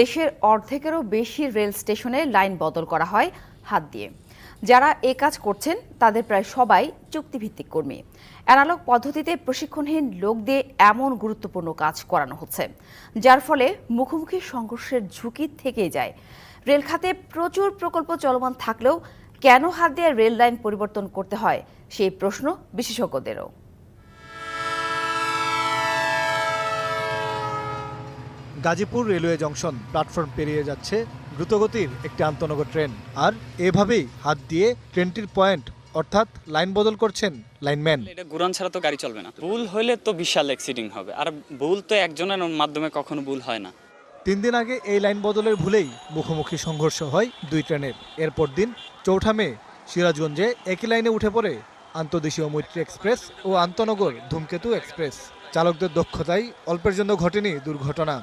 দেশের অর্ধেকেরও বেশি রেল স্টেশনে লাইন বদল করা হয় হাত দিয়ে। যারা এ কাজ করছেন, তাদের প্রায় সবাই চুক্তিভিত্তিক কর্মী। অ্যানালগ পদ্ধতিতে প্রশিক্ষণহীন লোক দিয়ে এমন গুরুত্বপূর্ণ কাজ করানো হচ্ছে, যার ফলে মুখোমুখি সংঘর্ষের ঝুঁকি থেকেই যায়। রেল খাতে প্রচুর প্রকল্প চলমান থাকলেও কেন হাত দিয়ে রেল লাইন পরিবর্তন করতে হয়, সেই প্রশ্ন বিশেষজ্ঞদেরও। গাজীপুর রেলওয়ে জংশন প্ল্যাটফর্ম পেরিয়ে যাচ্ছে দ্রুতগতির একটি আন্তনগর ট্রেন। আর এভাবেই হাত দিয়ে ট্রেনটির পয়েন্ট অর্থাৎ লাইন বদল করছেন লাইনম্যান। এটা গুরান ছাড়া তো গাড়ি চলবে না। ভুল হইলে তো বিশাল অ্যাক্সিডেন্ট হবে। আর ভুল তো একজনের মাধ্যমে কখনো ভুল হয় না। তিন দিন আগে এই লাইন বদলের ভুলেই মুখোমুখি সংঘর্ষ হয় দুই ট্রেনের। এরপর দিন চৌঠা মে সিরাজগঞ্জে একই লাইনে উঠে পড়ে আন্তদেশীয় মৈত্রী এক্সপ্রেস ও আন্তনগর ধূমকেতু এক্সপ্রেস। চালকদের দক্ষতায় অল্পের জন্য ঘটেনি দুর্ঘটনা।